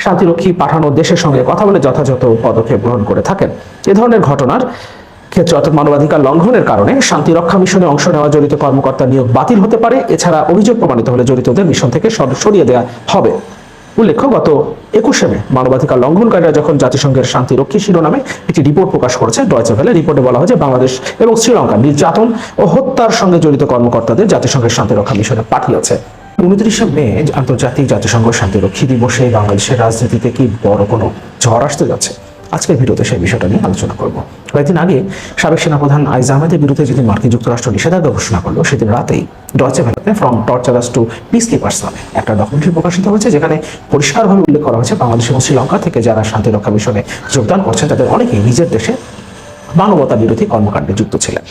শান্তিরক্ষী পাঠানো দেশের সঙ্গে কথা বলে যথাযথ পদক্ষেপ গ্রহণ করে থাকেন। এ ধরনের ঘটনার ক্ষেত্রে অর্থাৎ মানবাধিকার লঙ্ঘনের কারণে শান্তি রক্ষা মিশনে অংশ নেওয়া জড়িত কর্মকর্তা নিয়োগ বাতিল হতে পারে। এছাড়া অভিযোগ প্রমাণিত হলে জড়িতদের মিশন থেকে সর- সরিয়ে দেওয়া হবে। উল্লেখ্য, গত একুশে মে মানবাধিকার লঙ্ঘনকারীরা যখন জাতিসংঘের শান্তিরক্ষী শিরোনামে একটি রিপোর্ট প্রকাশ করেছে ডয়চে ভেলে রিপোর্টে বলা হয়েছে বাংলাদেশ এবং শ্রীলঙ্কা নির্যাতন ও হত্যার সঙ্গে জড়িত কর্মকর্তাদের জাতিসংঘের শান্তিরক্ষা মিশনে পাঠিয়েছে। উনত্রিশে মে আন্তর্জাতিক জাতিসংঘ শান্তিরক্ষী দিবসে বাংলাদেশের রাজনীতিতে কি বড় কোনো ঝড় আসতে যাচ্ছে? আজকের ভিডিওতে সেই বিষয়টা নিয়ে আলোচনা করব। কয়েকদিন আগে সাবেক সেনাপ্রধান আইজ আহমেদের বিরুদ্ধে যেদিন মার্কিন যুক্তরাষ্ট্র নিষেধাজ্ঞা ঘোষণা করল, সেদিন রাতেই ডয়চে ভেলাতে from torturers to peacekeepers নামে একটা ডকুমেন্টারি প্রকাশিত হয়েছে, যেখানে পরিষ্কারভাবে উল্লেখ করা হয়েছে বাংলাদেশ এবং শ্রীলঙ্কা থেকে যারা শান্তিরক্ষা মিশনে যোগদান করছেন, তাদের অনেকেই নিজের দেশে মানবতা বিরোধী কর্মকাণ্ডে যুক্ত ছিলেন।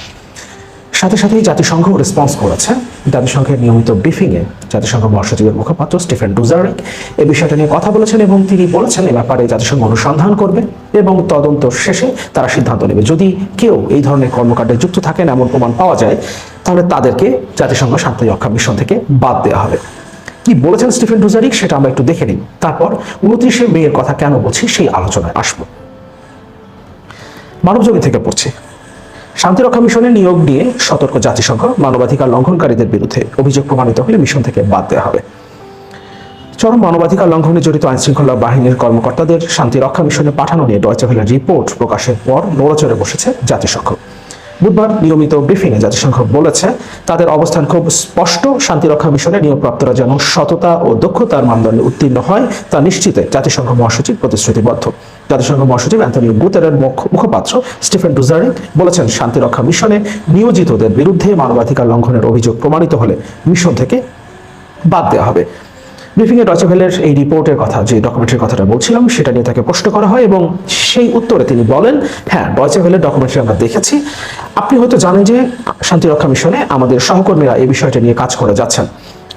সাথে সাথেই জাতিসংঘ রেসপন্স করেছে। জাতিসংঘের নিয়মিত ব্রিফিংয়ে জাতিসংঘ মহাসচিবের মুখপাত্র স্টিফেন ডুজারিক এই বিষয়টা নিয়ে কথা বলেছেন এবং তিনি বলেছেন এ ব্যাপারে জাতিসংঘ অনুসন্ধান করবে এবং তদন্ত শেষে তারা সিদ্ধান্ত নেবে। যদি কেউ এই ধরনের কর্মকাণ্ডে যুক্ত থাকেন, এমন প্রমাণ পাওয়া যায়, তাহলে তাদেরকে জাতিসংঘ শান্তি রক্ষা মিশন থেকে বাদ দেওয়া হবে। কি বলেছেন স্টিফেন ডুজারিক? সেটা আমরা একটু দেখে নিই। তারপর উনত্রিশে মেয়ের কথা কেন বলছি, সেই আলোচনায় আসব। মানবজমি থেকে পড়ছি। শান্তিরক্ষা মিশনে নিয়োগ নিয়ে সতর্ক জাতিসংঘ মানবাধিকার লঙ্ঘনকারীদের বিরুদ্ধে অভিযোগ প্রমাণিত হলে মিশন থেকে বাদ দেওয়া হবে। চরম মানবাধিকার লঙ্ঘনে জড়িত আইনশৃঙ্খলা বাহিনীর কর্মকর্তাদের শান্তি রক্ষা মিশনে পাঠানো নিয়ে ডয়চে ভেলার রিপোর্ট প্রকাশের পর নড়াচড়ে বসেছে জাতিসংঘ। বুধবার নিয়মিত ব্রিফিংয়ে জাতিসংঘ বলেছে, তাদের অবস্থান খুব স্পষ্ট। শান্তিরক্ষা মিশনে নিয়োগপ্রাপ্তরা যেন সততা ও দক্ষতার মানদণ্ডে উত্তীর্ণ হয়, তা নিশ্চিতে জাতিসংঘ মহাসচিব প্রতিশ্রুতিবদ্ধ। জাতিসংঘ মহাসচিব অ্যান্টনিও গুতেরের মুখ- মুখপাত্র স্টিফেন ডুজারিক বলেছেন শান্তিরক্ষা মিশনে নিয়োজিতদের বিরুদ্ধে মানবাধিকার লঙ্ঘনের অভিযোগ প্রমাণিত হলে মিশন থেকে বাদ দেওয়া হবে। ব্রিফিংয়ে ডচভেলের এই রিপোর্টের কথা, যে ডকুমেন্টারির কথাটা বলছিলাম, সেটা নিয়ে তাকে প্রশ্ন করা হয় এবং সেই উত্তরে তিনি বলেন হ্যাঁ ডচভেলের ডকুমেন্টারি আমরা দেখেছি। আপনি হয়তো জানেন যে শান্তিরক্ষা মিশনে আমাদের সহকর্মীরা এই বিষয়টা নিয়ে কাজ করে যাচ্ছেন।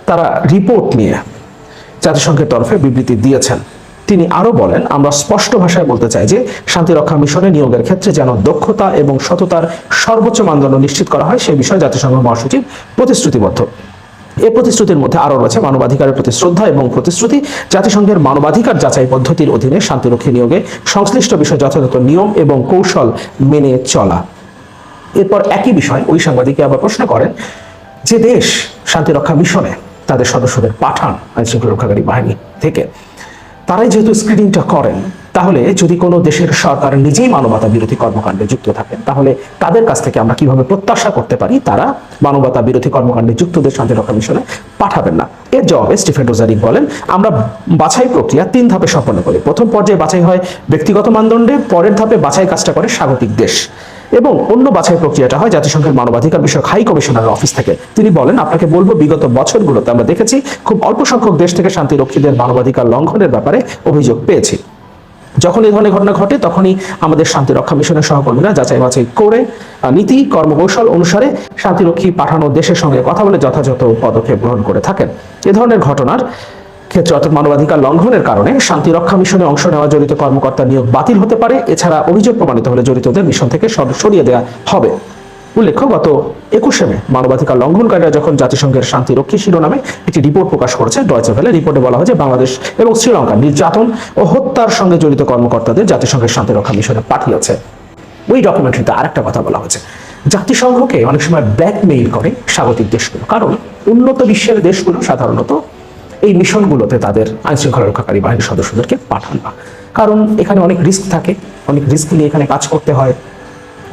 তারা রিপোর্ট নিয়ে জাতিসংঘের তরফে বিবৃতি দিয়েছেন। তিনি আরও বলেন, আমরা স্পষ্ট ভাষায় বলতে চাই যে শান্তিরক্ষা মিশনে নিয়োগের ক্ষেত্রে যেন দক্ষতা এবং সততার সর্বোচ্চ মানদণ্ড নিশ্চিত করা হয়, সে বিষয়ে জাতিসংঘ মহাসচিব প্রতিশ্রুতিবদ্ধ। এই প্রতিশ্রুতির মধ্যে আরও রয়েছে মানবাধিকারের প্রতি শ্রদ্ধা এবং প্রতিশ্রুতি। জাতিসংঘের মানবাধিকার যাচাই পদ্ধতির অধীনে শান্তিরক্ষী নিয়োগে সংশ্লিষ্ট বিষয়ে যথাযথ নিয়ম এবং কৌশল মেনে চলা। এরপর একই বিষয়, ওই সাংবাদিককে আবার প্রশ্ন করেন, যে দেশ শান্তিরক্ষা মিশনে তাদের সদস্যদের পাঠান আইন শৃঙ্খলা রক্ষাকারী বাহিনী থেকে। তারাই যেহেতু স্ক্রিনিংটা করেন, তাহলে যদি কোনো দেশের সরকার নিজেই মানবতা বিরোধী কর্মকাণ্ডে যুক্ত থাকেন, তাহলে তাদের কাছ থেকে আমরা কীভাবে প্রত্যাশা করতে পারি, তারা মানবতা বিরোধী কর্মকাণ্ডে যুক্তদের শান্তিরক্ষা মিশনে পাঠাবেন না। এর জবাবে স্টিফেন ডোজারিক বলেন, আমরা বাছাই প্রক্রিয়া তিন ধাপে সম্পন্ন করি। প্রথম পর্যায়ে বাছাই হয় ব্যক্তিগত মানদণ্ডে, পরের ধাপে বাছাই কাজটা করে স্বাগতিক দেশ। এবং অন্য বাছাই প্রক্রিয়াটা হয় জাতিসংঘের মানবাধিকার বিষয়ক হাই কমিশনারের অফিস থেকে। তিনি বলেন, আপনাকে বলব, বিগত বছরগুলোতে আমরা দেখেছি খুব অল্প সংখ্যক দেশ থেকে শান্তিরক্ষীদের মানবাধিকার লঙ্ঘনের ব্যাপারে অভিযোগ পেয়েছি। যখন এই ধরনের ঘটনা ঘটে, তখনই আমাদের শান্তিরক্ষা মিশনের সহকর্মীরা যাচাই বাছাই করে নীতি, কর্মকৌশল অনুসারে শান্তিরক্ষী পাঠানো দেশের সঙ্গে কথা বলে যথাযথ পদক্ষেপ গ্রহণ করে থাকেন। এ ধরনের ঘটনার ক্ষেত্রে অর্থাৎ মানবাধিকার লঙ্ঘনের কারণে শান্তিরক্ষা মিশনে অংশ নেওয়া জড়িত কর্মকর্তা নিয়োগ বাতিল হতে পারে। এছাড়া অভিযোগ প্রমাণিত হলে জড়িতদের মিশন থেকে সর- সরিয়ে দেওয়া হবে। উল্লেখ্য, গত একুশে মে মানবাধিকার লঙ্ঘনকারীরা যখন জাতিসংঘের শান্তিরক্ষী শিরোনামে একটি রিপোর্ট প্রকাশ করেছে ডয়চে ভেলে রিপোর্টে বলা হয়েছে বাংলাদেশ এবং শ্রীলঙ্কা নির্যাতন ও হত্যার সঙ্গে জড়িত কর্মকর্তাদের জাতিসংঘের শান্তিরক্ষা মিশনে পাঠিয়েছে। ওই ডকুমেন্টারিতে আরেকটা কথা বলা হয়েছে। জাতিসংঘকে অনেক সময় ব্ল্যাকমেইল করে স্বাগতিক দেশগুলো। কারণ উন্নত বিশ্বের দেশগুলো সাধারণত এই মিশনগুলোতে তাদের আইন শৃঙ্খলা রক্ষাকারী বাহিনীর সদস্যদেরকে পাঠান না। কারণ এখানে অনেক রিস্ক থাকে, অনেক রিস্ক নিয়ে এখানে কাজ করতে হয়,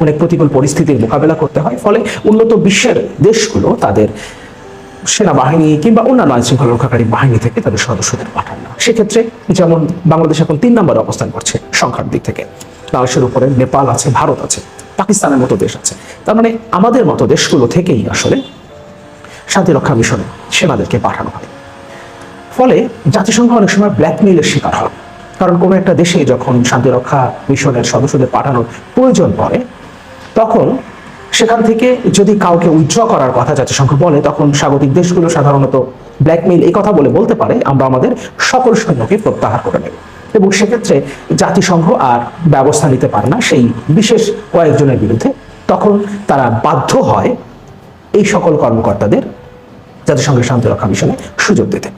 অনেক প্রতিকূল পরিস্থিতির মোকাবেলা করতে হয়, ফলে উন্নত বিশ্বের দেশগুলো তাদের সেনাবাহিনী কিংবা অন্যান্য আইন শৃঙ্খলা রক্ষাকারী বাহিনী থেকে তাদের সদস্যদের পাঠান না। সেক্ষেত্রে যেমন বাংলাদেশ এখন তিন নম্বরে অবস্থান করছে সংখ্যার দিক থেকে। বাংলাদেশের উপরে নেপাল আছে, ভারত আছে, পাকিস্তানের মতো দেশ আছে। তার মানে আমাদের মতো দেশগুলো থেকেই আসলে শান্তিরক্ষা মিশনে সেনাদেরকে পাঠানো হয়। ফলে জাতিসংঘ অনেক সময় ব্ল্যাকমেইলের শিকার হয়। কারণ কোনো একটা দেশে যখন শান্তিরক্ষা মিশনের সদস্যদের পাঠানোর প্রয়োজন পড়ে, তখন সেখান থেকে যদি কাউকে উইথড্র করার কথা জাতিসংঘ বলে, তখন স্বাগতিক দেশগুলো সাধারণত ব্ল্যাকমেইল এই কথা বলে বলতে পারে, আমরা আমাদের সকল সৈন্যকে প্রত্যাহার করে নেব। এবং সেক্ষেত্রে জাতিসংঘ আর ব্যবস্থা নিতে পারে না, সেই বিশেষ কয়েকজনের বিরুদ্ধে। তখন তারা বাধ্য হয় এই সকল কর্মকর্তাদের জাতিসংঘের শান্তিরক্ষা মিশনে সুযোগ দিতে।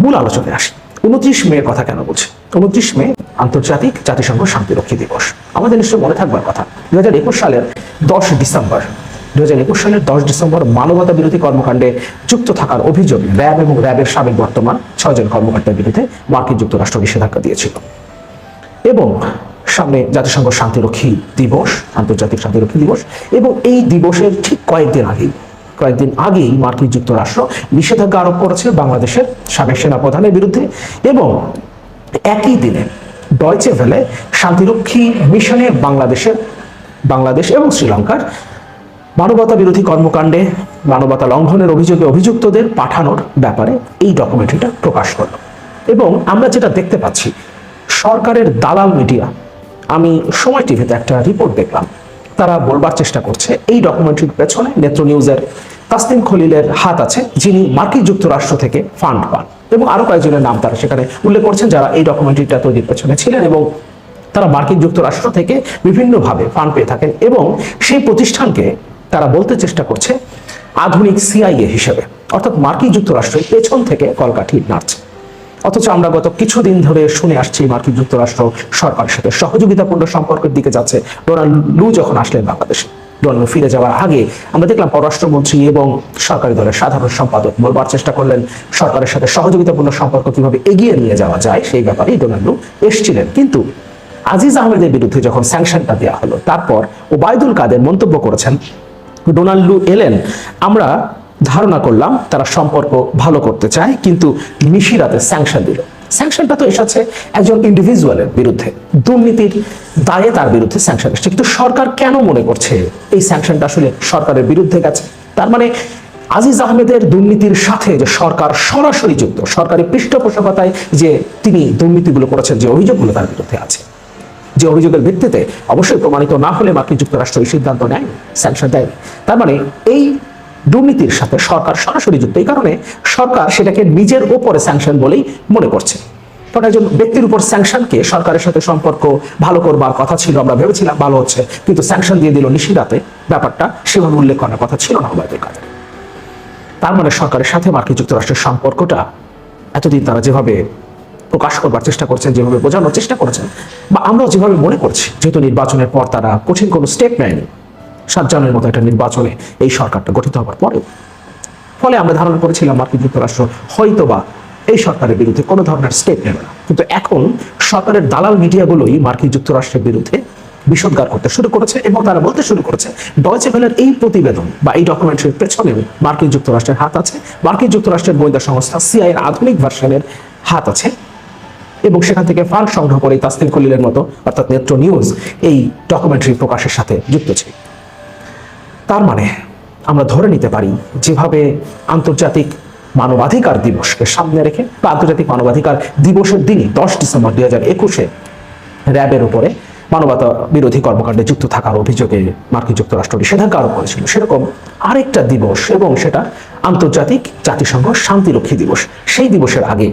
মূল আলোচনায় আসি। উনত্রিশ মে কথা কেন বলছি? উনত্রিশ মে আন্তর্জাতিক জাতিসংঘ শান্তিরক্ষী দিবস। আমাদের নিশ্চয় মনে থাকবার কথা। দু হাজার একুশ সালের দশ ডিসেম্বর দু হাজার একুশ সালের দশ ডিসেম্বর মানবতা বিরোধী কর্মকাণ্ডে যুক্ত থাকার অভিযোগে র্যাব এবং র্যাবের সাবেক বর্তমান ছয়জন কর্মকর্তার বিরুদ্ধে মার্কিন যুক্তরাষ্ট্র নিষেধাজ্ঞা দিয়েছিল। এবং সামনে জাতিসংঘ শান্তিরক্ষী দিবস, আন্তর্জাতিক শান্তিরক্ষী দিবস, এবং এই দিবসের ঠিক কয়েকদিন আগেই কয়েকদিন আগেই মার্কিন যুক্তরাষ্ট্র নিষেধাজ্ঞা আরোপ করেছে বাংলাদেশের সাবেক সেনা প্রধানের বিরুদ্ধে এবং একই দিনে ডয়চে ভেলে শান্তিরক্ষী মিশনে বাংলাদেশের, বাংলাদেশ এবং শ্রীলঙ্কার মানবতা বিরোধী কর্মকাণ্ডে মানবতা লঙ্ঘনের অভিযোগে অভিযুক্তদের পাঠানোর ব্যাপারে এই ডকুমেন্টারিটা প্রকাশ করল। এবং আমরা যেটা দেখতে পাচ্ছি, সরকারের দালাল মিডিয়া, আমি সময় টিভিতে একটা রিপোর্ট দেখলাম, তারা বলবার চেষ্টা করছে, এই ডকুমেন্টারির পেছনে নেত্র নিউজের তাসনিম খলিলের হাত আছে, যিনি মার্কিন যুক্তরাষ্ট্র থেকে ফান্ড পান। এবং আরও কয়েকজনের নাম তারা সেখানে উল্লেখ করছেন যারা এই ডকুমেন্টারিটা তৈরির পেছনে ছিলেন এবং তারা মার্কিন যুক্তরাষ্ট্র থেকে বিভিন্নভাবে ফান্ড পেয়ে থাকেন এবং সেই প্রতিষ্ঠানকে তারা বলতে চেষ্টা করছে আধুনিক সিআইএ হিসেবে, অর্থাৎ মার্কিন যুক্তরাষ্ট্রের পেছন থেকে কলকাঠি নাড়ছে। অথচ আমরা গত কিছুদিন ধরে শুনে আসছি মার্কিন যুক্তরাষ্ট্র সরকারের সাথে সহযোগিতাপূর্ণ সম্পর্কের দিকে যাচ্ছে। ডোনাল্ড লু যখন আসলেন বাংলাদেশে ডোনাল্ড ফিরে যাওয়ার আগে আমরা দেখলাম পররাষ্ট্রমন্ত্রী এবং সরকারি দলের সাধারণ সম্পাদক বলবার চেষ্টা করলেন সরকারের সাথে সহযোগিতাপূর্ণ সম্পর্ক কীভাবে এগিয়ে নিয়ে যাওয়া যায় সেই ব্যাপারেই ডোনাল্ড এসছিলেন। কিন্তু আজিজ আহমেদের বিরুদ্ধে যখন স্যাংশনটা দেওয়া হলো, তারপর ওবায়দুল কাদের মন্তব্য করেছেন, ডোনাল্ড এলেন, আমরা ধারণা করলাম তারা সম্পর্ক ভালো করতে চায়, কিন্তু মিশিরাতে স্যাংশন দিল। স্যাংশনটা তো এসেছে একজন ইন্ডিভিজুয়ালের বিরুদ্ধে। দুর্নীতির দায়ে তার বিরুদ্ধে স্যাংশন এসেছে। কিন্তু সরকার কেন মনে করছে এই স্যাংশনটা আসলে সরকারের বিরুদ্ধে গেছে? তার মানে আজিজ আহমেদের দুর্নীতির সাথে যে সরকার সরাসরি যুক্ত, সরকারি পৃষ্ঠপোষকতায় যে তিনি দুর্নীতিগুলো করেছেন, যে অভিযোগগুলো তার বিরুদ্ধে আছে। যে অভিযোগের ভিত্তিতে অবশ্যই প্রমাণিত না হলে মার্কিন যুক্তরাষ্ট্র এই সিদ্ধান্ত নেয় স্যাংশন দেয় তার মানে এই দুর্নীতির সাথে সরকার সরাসরি যুক্ত। এই কারণে সরকার সেটাকে নিজের ওপরে স্যাংশন বলেই মনে করছে। কারণ একজন ব্যক্তির উপর স্যাংশনকে সরকারের সাথে সম্পর্ক ভালো করবার কথা ছিল, আমরা ভেবেছিলাম ভালো হচ্ছে। কিন্তু স্যাংশন দিয়ে দিল নিশিরাতে ব্যাপারটা সেভাবে উল্লেখ করার কথা ছিল না ওবায়দুল কাদের। তার মানে সরকারের সাথে মার্কিন যুক্তরাষ্ট্রের সম্পর্কটা এতদিন তারা যেভাবে প্রকাশ করবার চেষ্টা করছেন, যেভাবে বোঝানোর চেষ্টা করেছেন, বা আমরাও যেভাবে মনে করছি, যেহেতু নির্বাচনের পর তারা কঠিন কোনো স্টেপ নেয়নি। সাত জানুয়ারির মতো একটা নির্বাচনে এই সরকারটা গঠিত হবার পরেও। ফলে আমরা ধারণা করেছিলাম মার্কিন যুক্তরাষ্ট্র হয়তোবা এই সরকারের বিরুদ্ধে কোনো ধরনের স্টেপ নেবে না। কিন্তু এখন সরকারের দালাল মিডিয়াগুলোই মার্কিন যুক্তরাষ্ট্রের বিরুদ্ধে বিষোদ্গার করতে শুরু করেছে এবং তারা বলতে শুরু করেছে ডয়চে ভেলের এই প্রতিবেদন বা এই ডকুমেন্টারির পেছনেও মার্কিন যুক্তরাষ্ট্রের হাত আছে। মার্কিন যুক্তরাষ্ট্রের গোয়েন্দা সংস্থা সিআইয়ের আধুনিক ভার্সনের হাত আছে এবং সেখান থেকে ফান্ড সংগ্রহ করে তাসনিম খলিলের মতো অর্থাৎ নেত্র নিউজ এই ডকুমেন্টারি প্রকাশের সাথে যুক্ত ছিল। তার মানে আমরা ধরে নিতে পারি যেভাবে আন্তর্জাতিক মানবাধিকার দিবসকে সামনে রেখে বা আন্তর্জাতিক মানবাধিকার দিবসের দিনই দশ ডিসেম্বর দুই হাজার একুশে র্যাবের উপরে মানবতা বিরোধী কর্মকাণ্ডে যুক্ত থাকার অভিযোগে মার্কিন যুক্তরাষ্ট্র নিষেধাজ্ঞা আরোপ করেছিল। সেরকম আরেকটা দিবস এবং সেটা আন্তর্জাতিক জাতিসংঘ শান্তিরক্ষী দিবস। সেই দিবসের আগে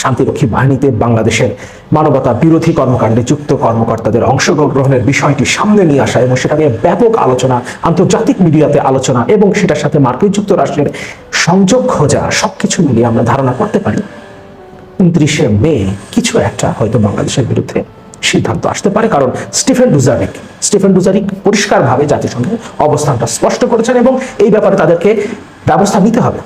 শান্তিরক্ষী বাহিনীতে বাংলাদেশের মানবতা বিরোধী কর্মকাণ্ডে যুক্ত কর্মকর্তাদের অংশগ্রহণের বিষয়টি সামনে নিয়ে আসা এবং সেটা নিয়ে ব্যাপক আলোচনা, আন্তর্জাতিক মিডিয়াতে আলোচনা এবং সেটার সাথে মার্কিন যুক্তরাষ্ট্রের সংযোগ খোঁজা, সবকিছু মিলিয়ে আমরা ধারণা করতে পারি। উনত্রিশে মে কিছু একটা হয়তো বাংলাদেশের বিরুদ্ধে সিদ্ধান্ত আসতে পারে, কারণ স্টিফেন ডুজারিক স্টিফেন ডুজারিক পরিষ্কারভাবে জাতিসংঘের অবস্থানটা স্পষ্ট করেছেন এবং এই ব্যাপারে তাদেরকে ব্যবস্থা নিতে হবে।